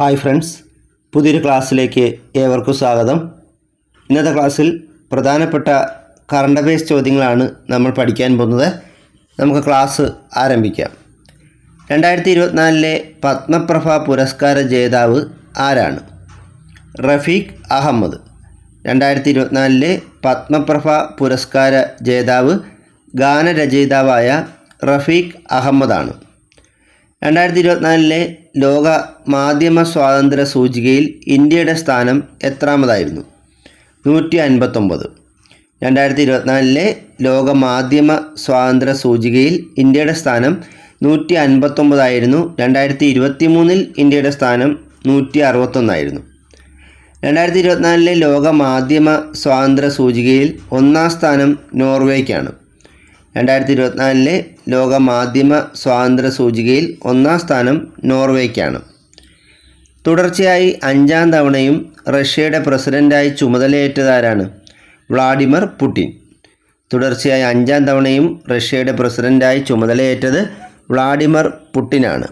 Hi friends പുതിയൊരു ക്ലാസ്സിലേക്ക് ഏവർക്കും സ്വാഗതം. ഇന്നത്തെ ക്ലാസ്സിൽ പ്രധാനപ്പെട്ട കറണ്ട് അഫയേഴ്സ് ചോദ്യങ്ങളാണ് നമ്മൾ പഠിക്കാൻ പോകുന്നത്. നമുക്ക് ക്ലാസ് ആരംഭിക്കാം. രണ്ടായിരത്തി ഇരുപത്തിനാലിലെ പത്മപ്രഭ പുരസ്കാര ജേതാവ് ആരാണ്? റഫീഖ് അഹമ്മദ്. രണ്ടായിരത്തി ഇരുപത്തിനാലിലെ പത്മപ്രഭ പുരസ്കാര ജേതാവ് ഗാനരചയിതാവായ റഫീഖ് അഹമ്മദാണ്. രണ്ടായിരത്തി ഇരുപത്തിനാലിലെ ലോക മാധ്യമ സ്വാതന്ത്ര്യ സൂചികയിൽ ഇന്ത്യയുടെ സ്ഥാനം എത്രാമതായിരുന്നു? നൂറ്റി അൻപത്തൊമ്പത് രണ്ടായിരത്തി ഇരുപത്തിനാലിലെ ലോക മാധ്യമ സ്വാതന്ത്ര്യ സൂചികയിൽ ഇന്ത്യയുടെ സ്ഥാനം നൂറ്റി അൻപത്തൊമ്പതായിരുന്നു രണ്ടായിരത്തി ഇരുപത്തി മൂന്നിൽ ഇന്ത്യയുടെ സ്ഥാനം നൂറ്റി അറുപത്തൊന്നായിരുന്നു രണ്ടായിരത്തി ഇരുപത്തിനാലിലെ ലോക മാധ്യമ സ്വാതന്ത്ര്യ സൂചികയിൽ ഒന്നാം സ്ഥാനം നോർവേക്കാണ്. രണ്ടായിരത്തി ഇരുപത്തിനാലിലെ ലോക മാധ്യമ സ്വാതന്ത്ര്യ സൂചികയിൽ ഒന്നാം സ്ഥാനം നോർവേക്കാണ്. തുടർച്ചയായി അഞ്ചാം തവണയും റഷ്യയുടെ പ്രസിഡന്റായി ചുമതലയേറ്റതാരാണ് വ്ളാഡിമിർ പുടിൻ. തുടർച്ചയായി അഞ്ചാം തവണയും റഷ്യയുടെ പ്രസിഡന്റായി ചുമതലയേറ്റത് വ്ളാഡിമിർ പുടിനാണ്.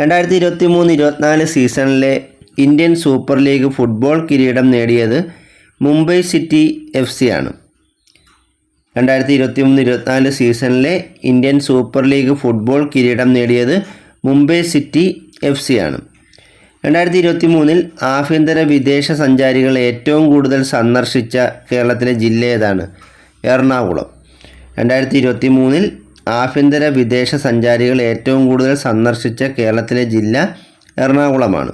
രണ്ടായിരത്തി ഇരുപത്തി മൂന്ന് ഇരുപത്തിനാല് സീസണിലെ ഇന്ത്യൻ സൂപ്പർ ലീഗ് ഫുട്ബോൾ കിരീടം നേടിയത് മുംബൈ സിറ്റി എഫ് സി ആണ്. രണ്ടായിരത്തി ഇരുപത്തി മൂന്ന് ഇരുപത്തിനാല് സീസണിലെ ഇന്ത്യൻ സൂപ്പർ ലീഗ് ഫുട്ബോൾ കിരീടം നേടിയത് മുംബൈ സിറ്റി എഫ് സി ആണ്. രണ്ടായിരത്തി ഇരുപത്തി മൂന്നിൽ ആഭ്യന്തര വിദേശ സഞ്ചാരികൾ ഏറ്റവും കൂടുതൽ സന്ദർശിച്ച കേരളത്തിലെ ജില്ല ഏതാണ്? എറണാകുളം. രണ്ടായിരത്തി ഇരുപത്തി മൂന്നിൽ ആഭ്യന്തര വിദേശ സഞ്ചാരികൾ ഏറ്റവും കൂടുതൽ സന്ദർശിച്ച കേരളത്തിലെ ജില്ല എറണാകുളമാണ്.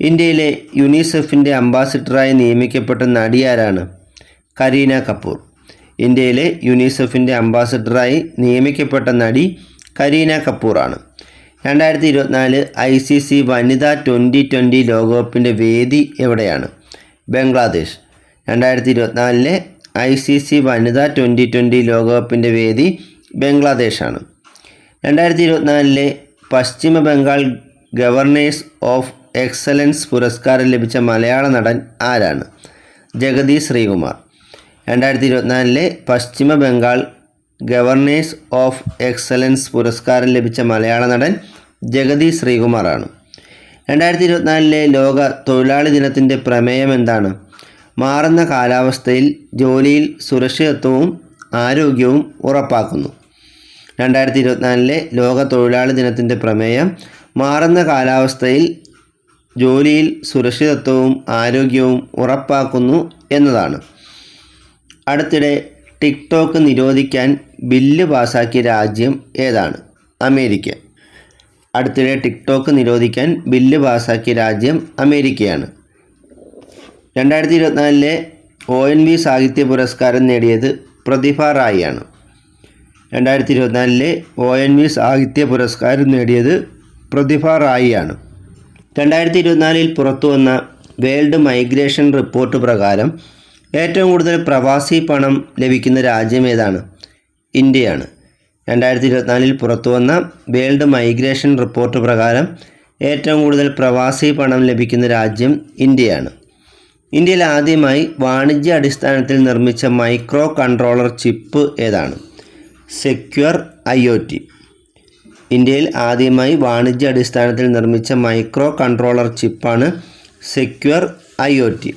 ഇന്ത്യയിലെ യുനിസെഫിന്റെ അംബാസിഡറായി നിയമിക്കപ്പെട്ട നടിയാരാണ് കരീന കപൂർ. ഇന്ത്യയിലെ യുനിസെഫിന്റെ അംബാസിഡറായി നിയമിക്കപ്പെട്ട നടി കരീന കപൂറാണ്. രണ്ടായിരത്തി ഇരുപത്തിനാല് ഐ സി സി വനിതാ ട്വന്റി ട്വന്റി ലോകകപ്പിന്റെ വേദി എവിടെയാണ്? ബംഗ്ലാദേശ്. രണ്ടായിരത്തി ഇരുപത്തിനാലിലെ ഐ സി സി വനിതാ ട്വന്റി ട്വന്റി ലോകകപ്പിന്റെ വേദി ബംഗ്ലാദേശാണ്. രണ്ടായിരത്തി ഇരുപത്തിനാലിലെ പശ്ചിമ ബംഗാൾ ഗവർണേഴ്സ് ഓഫ് എക്സലൻസ് പുരസ്കാരം ലഭിച്ച മലയാള നടൻ ആരാണ്? ജഗതി ശ്രീകുമാർ. രണ്ടായിരത്തി ഇരുപത്തിനാലിലെ പശ്ചിമ ബംഗാൾ ഗവർണേഴ്സ് ഓഫ് എക്സലൻസ് പുരസ്കാരം ലഭിച്ച മലയാള നടൻ ജഗതി ശ്രീകുമാറാണ്. രണ്ടായിരത്തി ഇരുപത്തിനാലിലെ ലോക തൊഴിലാളി ദിനത്തിന്റെ പ്രമേയം എന്താണ്? മാറുന്ന കാലാവസ്ഥയിൽ ജോലിയിൽ സുരക്ഷിതത്വവും ആരോഗ്യവും ഉറപ്പാക്കുന്നു. രണ്ടായിരത്തി ഇരുപത്തിനാലിലെ ലോക തൊഴിലാളി ദിനത്തിന്റെ പ്രമേയം മാറുന്ന കാലാവസ്ഥയിൽ ജോലിയിൽ സുരക്ഷിതത്വവും ആരോഗ്യവും ഉറപ്പാക്കുന്നു എന്നതാണ്. അടുത്തിടെ ടിക്ടോക്ക് നിരോധിക്കാൻ ബില്ല് പാസാക്കിയ രാജ്യം ഏതാണ്? അമേരിക്ക. അടുത്തിടെ ടിക്ടോക്ക് നിരോധിക്കാൻ ബില്ല് പാസാക്കിയ രാജ്യം അമേരിക്കയാണ്. രണ്ടായിരത്തി ഇരുപത്തിനാലിലെ ഒ എൻ വി സാഹിത്യ പുരസ്കാരം നേടിയത് പ്രതിഭ റായിയാണ്. രണ്ടായിരത്തി ഇരുപത്തിനാലിലെ ഒ എൻ വി സാഹിത്യ പുരസ്കാരം നേടിയത് പ്രതിഭ റായിയാണ്. രണ്ടായിരത്തി ഇരുപത്തിനാലിൽ പുറത്തു വന്ന വേൾഡ് മൈഗ്രേഷൻ റിപ്പോർട്ട് പ്രകാരം ഏറ്റവും കൂടുതൽ പ്രവാസി പണം ലഭിക്കുന്ന രാജ്യം ഏതാണ്? ഇന്ത്യയാണ്. രണ്ടായിരത്തി ഇരുപത്തിനാലിൽ പുറത്തു വന്ന വേൾഡ് മൈഗ്രേഷൻ റിപ്പോർട്ട് പ്രകാരം ഏറ്റവും കൂടുതൽ പ്രവാസി പണം ലഭിക്കുന്ന രാജ്യം ഇന്ത്യയാണ്. ഇന്ത്യയിൽ ആദ്യമായി വാണിജ്യ അടിസ്ഥാനത്തിൽ നിർമ്മിച്ച മൈക്രോ കൺട്രോളർ ചിപ്പ് ഏതാണ്? Secure I O T. ഇന്ത്യയിൽ ആദ്യമായി വാണിജ്യ അടിസ്ഥാനത്തിൽ നിർമ്മിച്ച micro controller ചിപ്പാണ് secure I O T.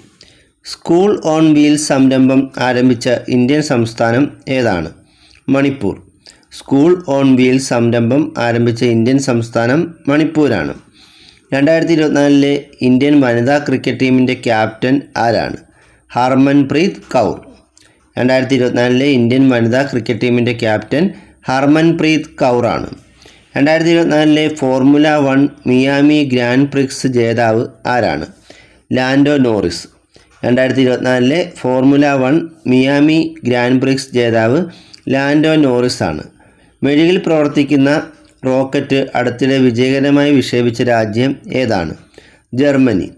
School on wheel സംരംഭം ആരംഭിച്ച ഇന്ത്യൻ സംസ്ഥാനം ഏതാണ്? മണിപ്പൂർ. സ്കൂൾ ഓൺ വീൽ സംരംഭം ആരംഭിച്ച ഇന്ത്യൻ സംസ്ഥാനം മണിപ്പൂരാണ്. രണ്ടായിരത്തി ഇരുപത്തിനാലിലെ ഇന്ത്യൻ വനിതാ ക്രിക്കറ്റ് ടീമിന്റെ ക്യാപ്റ്റൻ ആരാണ്? ഹർമൻപ്രീത് കൗർ. രണ്ടായിരത്തി ഇരുപത്തിനാലിലെ ഇന്ത്യൻ വനിതാ ക്രിക്കറ്റ് ടീമിന്റെ ക്യാപ്റ്റൻ ഹർമൻപ്രീത് കൗറാണ്. രണ്ടായിരത്തി ഇരുപത്തിനാലിലെ formula one Miami grand prix ജേതാവ് ആരാണ്? Lando Norris. രണ്ടായിരത്തി ഇരുപത്തിനാലിലെ formula one Miami grand prix ജേതാവ് ലാൻഡോ നോറിസ് ആണ്. മെഴുകിൽ പ്രവർത്തിക്കുന്ന റോക്കറ്റ് അടുത്തിടെ വിജയകരമായി വിക്ഷേപിച്ച രാജ്യം ഏതാണ്? ജർമ്മനി.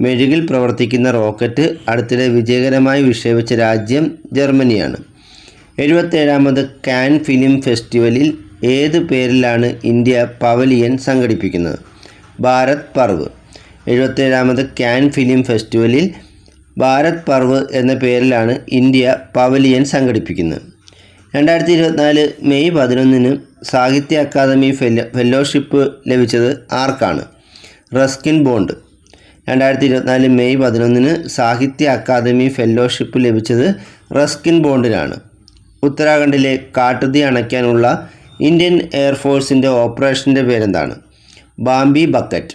മെഴുകിൽ പ്രവർത്തിക്കുന്ന റോക്കറ്റ് അടുത്തിടെ വിജയകരമായി വിക്ഷേപിച്ച രാജ്യം ജർമ്മനിയാണ്. എഴുപത്തേഴാമത് കാൻ ഫിലിം ഫെസ്റ്റിവലിൽ ഏത് പേരിലാണ് ഇന്ത്യ പവലിയൻ സംഘടിപ്പിക്കുന്നത്? ഭാരത് പർവ്. എഴുപത്തേഴാമത് കാൻ ഫിലിം ഫെസ്റ്റിവലിൽ ഭാരത് പർവ് എന്ന പേരിലാണ് ഇന്ത്യ പവലിയൻ സംഘടിപ്പിക്കുന്നത്. രണ്ടായിരത്തി ഇരുപത്തിനാല് മെയ് പതിനൊന്നിന് സാഹിത്യ അക്കാദമി ഫെല്ലോ ഫെല്ലോഷിപ്പ് ലഭിച്ചത് ആർക്കാണ്? Ruskin Bond. രണ്ടായിരത്തി ഇരുപത്തിനാല് മെയ് പതിനൊന്നിന് സാഹിത്യ അക്കാദമി ഫെല്ലോഷിപ്പ് ലഭിച്ചത് റസ്കിൻ ബോണ്ടിനാണ്. ഉത്തരാഖണ്ഡിലെ കാട്ടുതീ അണയ്ക്കാനുള്ള ഇന്ത്യൻ എയർഫോഴ്സിന്റെ ഓപ്പറേഷന്റെ പേരെന്താണ്? Bambi bucket.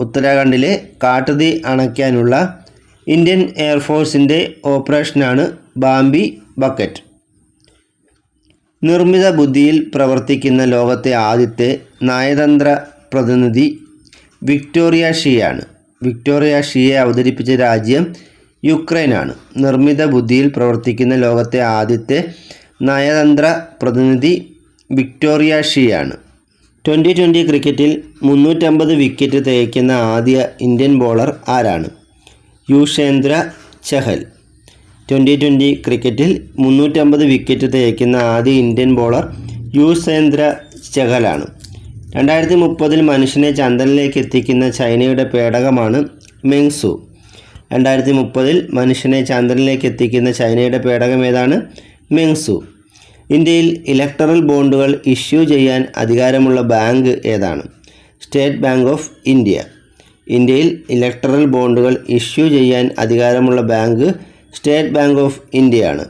ഉത്തരാഖണ്ഡിലെ കാട്ടുതീ അണയ്ക്കാനുള്ള ഇന്ത്യൻ എയർഫോഴ്സിന്റെ ഓപ്പറേഷനാണ് ബാംബി ബക്കറ്റ്. നിർമ്മിത ബുദ്ധിയിൽ പ്രവർത്തിക്കുന്ന ലോകത്തെ ആദ്യത്തെ നയതന്ത്ര പ്രതിനിധി വിക്ടോറിയ ഷിയാണ്. വിക്ടോറിയ ഷിയെ അവതരിപ്പിച്ച രാജ്യം യുക്രൈനാണ്. നിർമ്മിത ബുദ്ധിയിൽ പ്രവർത്തിക്കുന്ന ലോകത്തെ ആദ്യത്തെ നയതന്ത്ര പ്രതിനിധി വിക്ടോറിയ ഷിയാണ്. ട്വന്റി ട്വന്റി ക്രിക്കറ്റിൽ മുന്നൂറ്റമ്പത് വിക്കറ്റ് തേക്കുന്ന ആദ്യ ഇന്ത്യൻ ബോളർ ആരാണ്? യുഷേന്ദ്ര ചഹൽ. ട്വന്റി ട്വന്റി ക്രിക്കറ്റിൽ മുന്നൂറ്റമ്പത് വിക്കറ്റ് തേക്കുന്ന ആദ്യ ഇന്ത്യൻ ബോളർ യുസേന്ദ്ര ചഹലാണ്. രണ്ടായിരത്തി മുപ്പതിൽ മനുഷ്യനെ ചന്ദ്രനിലേക്ക് എത്തിക്കുന്ന ചൈനയുടെ പേടകമാണ് മെങ്സു. രണ്ടായിരത്തി മുപ്പതിൽ മനുഷ്യനെ ചന്ദ്രനിലേക്ക് എത്തിക്കുന്ന ചൈനയുടെ പേടകം ഏതാണ്? മെങ്സു. ഇന്ത്യയിൽ ഇലക്ടറൽ ബോണ്ടുകൾ ഇഷ്യൂ ചെയ്യാൻ അധികാരമുള്ള ബാങ്ക് ഏതാണ്? State bank of India. ഇന്ത്യയിൽ ഇലക്ട്രൽ ബോണ്ടുകൾ ഇഷ്യൂ ചെയ്യാൻ അധികാരമുള്ള ബാങ്ക് സ്റ്റേറ്റ് ബാങ്ക് ഓഫ് ഇന്ത്യയാണ്.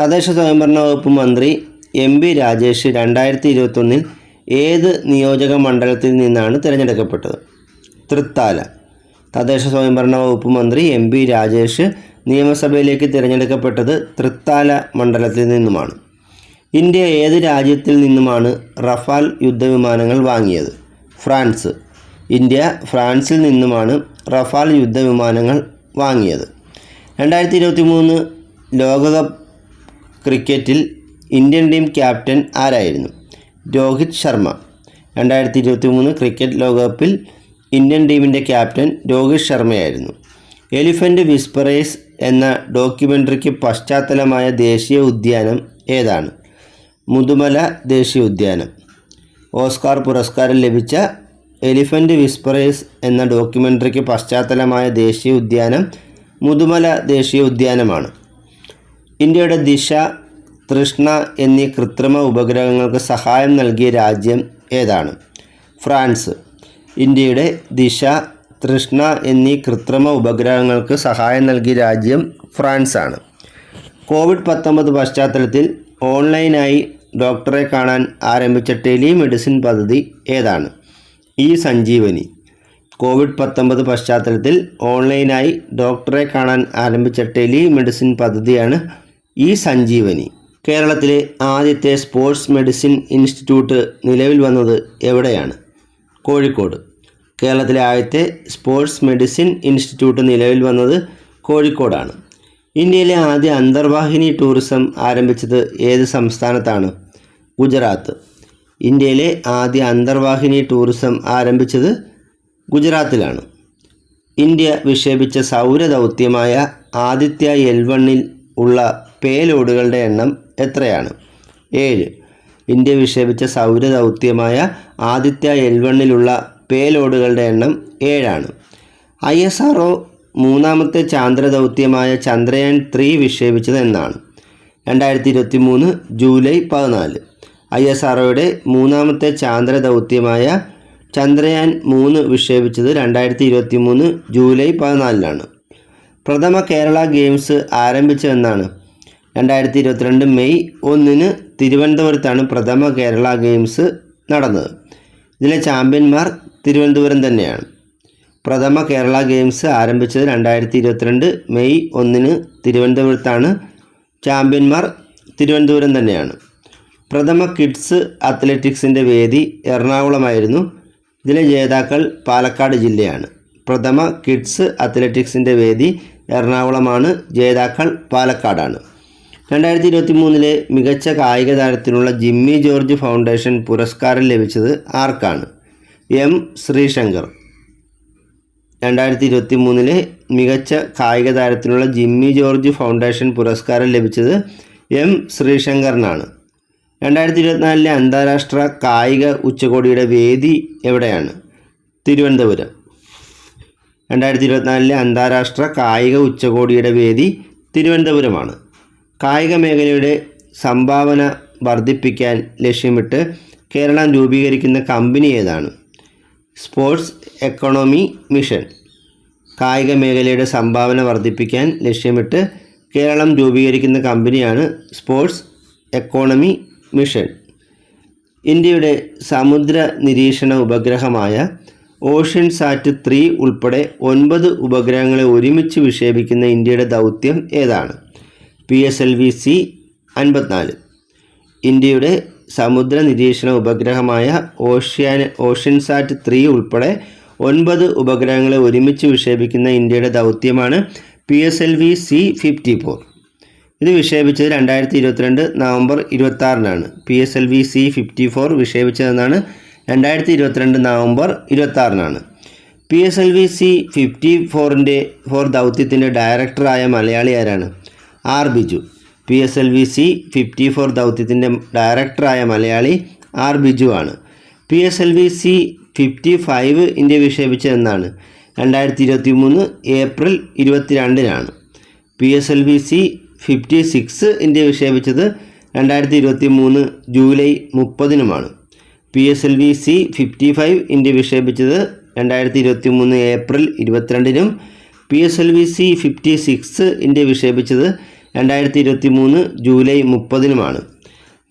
തദ്ദേശ സ്വയംഭരണ വകുപ്പ് മന്ത്രി എം ബി രാജേഷ് രണ്ടായിരത്തി ഇരുപത്തൊന്നിൽ ഏത് നിയോജക മണ്ഡലത്തിൽ നിന്നാണ് തിരഞ്ഞെടുക്കപ്പെട്ടത്? തൃത്താല. തദ്ദേശ സ്വയംഭരണ വകുപ്പ് മന്ത്രി എം ബി രാജേഷ് നിയമസഭയിലേക്ക് തിരഞ്ഞെടുക്കപ്പെട്ടത് തൃത്താല മണ്ഡലത്തിൽ നിന്നുമാണ്. ഇന്ത്യ ഏത് രാജ്യത്തിൽ നിന്നുമാണ് റഫാൽ യുദ്ധവിമാനങ്ങൾ വാങ്ങിയത്? ഫ്രാൻസ്. ഇന്ത്യ ഫ്രാൻസിൽ നിന്നുമാണ് റഫാൽ യുദ്ധവിമാനങ്ങൾ വാങ്ങിയത്. രണ്ടായിരത്തി ഇരുപത്തി മൂന്ന് ലോകകപ്പ് ക്രിക്കറ്റിൽ ഇന്ത്യൻ ടീം ക്യാപ്റ്റൻ ആരായിരുന്നു? രോഹിത് ശർമ്മ. രണ്ടായിരത്തി ഇരുപത്തി മൂന്ന് ക്രിക്കറ്റ് ലോകകപ്പിൽ ഇന്ത്യൻ ടീമിന്റെ ക്യാപ്റ്റൻ രോഹിത് ശർമ്മയായിരുന്നു. എലിഫന്റ് വിസ്പറേസ് എന്ന ഡോക്യുമെന്ററിക്ക് പശ്ചാത്തലമായ ദേശീയ ഉദ്യാനം ഏതാണ്? മുതുമല ദേശീയ ഉദ്യാനം. ഓസ്കാർ പുരസ്കാരം ലഭിച്ച എലിഫന്റ് വിസ്പറേഴ്സ് എന്ന ഡോക്യുമെന്ററിക്ക് പശ്ചാത്തലമായ ദേശീയ ഉദ്യാനം മുതുമല ദേശീയ ഉദ്യാനമാണ്. ഇന്ത്യയുടെ ദിശ തൃഷ്ണ എന്നീ കൃത്രിമ ഉപഗ്രഹങ്ങൾക്ക് സഹായം നൽകിയ രാജ്യം ഏതാണ്? ഫ്രാൻസ്. ഇന്ത്യയുടെ ദിശ തൃഷ്ണ എന്നീ കൃത്രിമ ഉപഗ്രഹങ്ങൾക്ക് സഹായം നൽകിയ രാജ്യം ഫ്രാൻസാണ്. കോവിഡ് പത്തൊമ്പത് പശ്ചാത്തലത്തിൽ ഓൺലൈനായി ഡോക്ടറെ കാണാൻ ആരംഭിച്ച ടെലിമെഡിസിൻ പദ്ധതി ഏതാണ്? ഈ സഞ്ജീവനി. കോവിഡ് പത്തൊമ്പത് പശ്ചാത്തലത്തിൽ ഓൺലൈനായി ഡോക്ടറെ കാണാൻ ആരംഭിച്ച ടെലിമെഡിസിൻ പദ്ധതിയാണ് ഈ സഞ്ജീവനി. കേരളത്തിലെ ആദ്യത്തെ സ്പോർട്സ് മെഡിസിൻ ഇൻസ്റ്റിറ്റ്യൂട്ട് നിലവിൽ വന്നത് എവിടെയാണ്? കോഴിക്കോട്. കേരളത്തിലെ ആദ്യത്തെ സ്പോർട്സ് മെഡിസിൻ ഇൻസ്റ്റിറ്റ്യൂട്ട് നിലവിൽ വന്നത് കോഴിക്കോടാണ്. ഇന്ത്യയിലെ ആദ്യ അന്തർവാഹിനി ടൂറിസം ആരംഭിച്ചത് ഏത് സംസ്ഥാനത്താണ്? ഗുജറാത്ത്. ഇന്ത്യയിലെ ആദ്യ അന്തർവാഹിനി ടൂറിസം ആരംഭിച്ചത് ഗുജറാത്തിലാണ്. ഇന്ത്യ വിക്ഷേപിച്ച സൗരദൗത്യമായ ആദിത്യ എൽ വണ്ണിൽ ഉള്ള പേലോഡുകളുടെ എണ്ണം എത്രയാണ്? ഏഴ്. ഇന്ത്യ വിക്ഷേപിച്ച സൗരദൗത്യമായ ആദിത്യ എൽ വണ്ണിലുള്ള പേലോഡുകളുടെ എണ്ണം ഏഴാണ്. ഐ എസ് ആർ ഒ മൂന്നാമത്തെ ചാന്ദ്രദൗത്യമായ ചന്ദ്രയാൻ ത്രീ വിക്ഷേപിച്ചത് എന്നാണ്. രണ്ടായിരത്തി ഇരുപത്തി മൂന്ന് ജൂലൈ പതിനാല്. ഐ എസ് ആർ മൂന്നാമത്തെ ചാന്ദ്ര ദൗത്യമായ ചന്ദ്രയാൻ മൂന്ന് വിക്ഷേപിച്ചത് രണ്ടായിരത്തി ഇരുപത്തി മൂന്ന് ജൂലൈ പതിനാലിനാണ്. പ്രഥമ കേരള ഗെയിംസ് ആരംഭിച്ചതെന്നാണ്. രണ്ടായിരത്തി ഇരുപത്തിരണ്ട് മെയ് ഒന്നിന് തിരുവനന്തപുരത്താണ് പ്രഥമ കേരള ഗെയിംസ് നടന്നത്. ഇതിലെ ചാമ്പ്യന്മാർ തിരുവനന്തപുരം തന്നെയാണ്. പ്രഥമ കേരള ഗെയിംസ് ആരംഭിച്ചത് രണ്ടായിരത്തി ഇരുപത്തിരണ്ട് മെയ് ഒന്നിന് തിരുവനന്തപുരത്താണ്. ചാമ്പ്യന്മാർ തിരുവനന്തപുരം തന്നെയാണ്. പ്രഥമ കിഡ്സ് അത്ലറ്റിക്സിന്റെ വേദി എറണാകുളമായിരുന്നു. ഇതിലെ ജേതാക്കൾ പാലക്കാട് ജില്ലയാണ്. പ്രഥമ കിഡ്സ് അത്ലറ്റിക്സിന്റെ വേദി എറണാകുളമാണ്. ജേതാക്കൾ പാലക്കാടാണ്. രണ്ടായിരത്തി ഇരുപത്തി മൂന്നിലെ മികച്ച കായിക താരത്തിനുള്ള ജിമ്മി ജോർജ് ഫൗണ്ടേഷൻ പുരസ്കാരം ലഭിച്ചത് ആർക്കാണ്? എം. ശ്രീശങ്കർ. രണ്ടായിരത്തി ഇരുപത്തി മൂന്നിലെ മികച്ച കായിക താരത്തിനുള്ള ജിമ്മി ജോർജ് ഫൗണ്ടേഷൻ പുരസ്കാരം ലഭിച്ചത് എം. ശ്രീശങ്കറിനാണ്. രണ്ടായിരത്തി ഇരുപത്തിനാലിലെ അന്താരാഷ്ട്ര കായിക ഉച്ചകോടിയുടെ വേദി എവിടെയാണ്? തിരുവനന്തപുരം. രണ്ടായിരത്തി ഇരുപത്തിനാലിലെ അന്താരാഷ്ട്ര കായിക ഉച്ചകോടിയുടെ വേദി തിരുവനന്തപുരമാണ്. കായിക മേഖലയുടെ സംഭാവന വർദ്ധിപ്പിക്കാൻ ലക്ഷ്യമിട്ട് കേരളം രൂപീകരിക്കുന്ന കമ്പനി ഏതാണ്? Sports economy mission. കായിക മേഖലയുടെ സംഭാവന വർദ്ധിപ്പിക്കാൻ ലക്ഷ്യമിട്ട് കേരളം രൂപീകരിക്കുന്ന കമ്പനിയാണ് സ്പോർട്സ് എക്കോണമി മിഷൻ. ഇന്ത്യയുടെ സമുദ്ര നിരീക്ഷണ ഉപഗ്രഹമായ ഓഷ്യൻ സാറ്റ് ത്രീ ഉൾപ്പെടെ ഒൻപത് ഉപഗ്രഹങ്ങളെ ഒരുമിച്ച് വിക്ഷേപിക്കുന്ന ഇന്ത്യയുടെ ദൗത്യം ഏതാണ്? P S L V C അൻപത്തിനാല്. ഇന്ത്യയുടെ സമുദ്ര നിരീക്ഷണ ഉപഗ്രഹമായ ഓഷ്യാന ഓഷ്യൻ സാറ്റ് ത്രീ ഉൾപ്പെടെ ഒൻപത് ഉപഗ്രഹങ്ങളെ ഒരുമിച്ച് വിക്ഷേപിക്കുന്ന ഇന്ത്യയുടെ ദൗത്യമാണ് P S L V C fifty four. ഇത് വിക്ഷേപിച്ചത് രണ്ടായിരത്തി ഇരുപത്തിരണ്ട് നവംബർ ഇരുപത്തി ആറിനാണ് P S L V C fifty four വിക്ഷേപിച്ചതെന്നാണ് രണ്ടായിരത്തി ഇരുപത്തിരണ്ട് നവംബർ ഇരുപത്തി ആറിനാണ് P S L V C fifty ഫോറിന്റെ ഫോർ ദൗത്യത്തിന്റെ ഡയറക്ടറായ മലയാളി ആരാണ്? R Biju. P S L V C fifty four ദൗത്യത്തിന്റെ ഡയറക്ടറായ മലയാളി ആർ ബിജു ആണ്. P S L V C fifty five India വിക്ഷേപിച്ചതെന്നാണ് രണ്ടായിരത്തി ഇരുപത്തി മൂന്ന് April ഇരുപത്തിരണ്ടിനാണ്. P S L V C fifty six India വിക്ഷേപിച്ചത് രണ്ടായിരത്തി ഇരുപത്തി മൂന്ന് July മുപ്പതിനുമാണ്. P S L V C fifty five India വിക്ഷേപിച്ചത് രണ്ടായിരത്തി ഇരുപത്തി മൂന്ന് April ഇരുപത്തിരണ്ടിനും P S L V C fifty six India വിക്ഷേപിച്ചത് രണ്ടായിരത്തി ഇരുപത്തി മൂന്ന് ജൂലൈ മുപ്പതിനുമാണ്.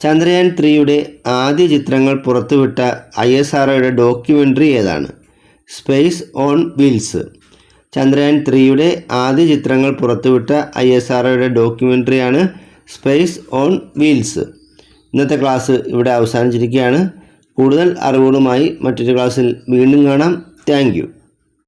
ചന്ദ്രയാൻ ത്രീയുടെ ആദ്യ ചിത്രങ്ങൾ പുറത്തുവിട്ട ഐ എസ് ആർഒയുടെ ഡോക്യുമെന്ററി ഏതാണ്? Space on wheels. ചന്ദ്രയാൻ ത്രീയുടെ ആദ്യ ചിത്രങ്ങൾ പുറത്തുവിട്ട ഐ എസ് ആർഒയുടെ ഡോക്യുമെന്ററിയാണ് സ്പേസ് ഓൺ വീൽസ് ഇന്നത്തെ ക്ലാസ് ഇവിടെ അവസാനിച്ചിരിക്കുകയാണ്. കൂടുതൽ അറിവുകളുമായി മറ്റൊരു ക്ലാസ്സിൽ വീണ്ടും കാണാം. താങ്ക്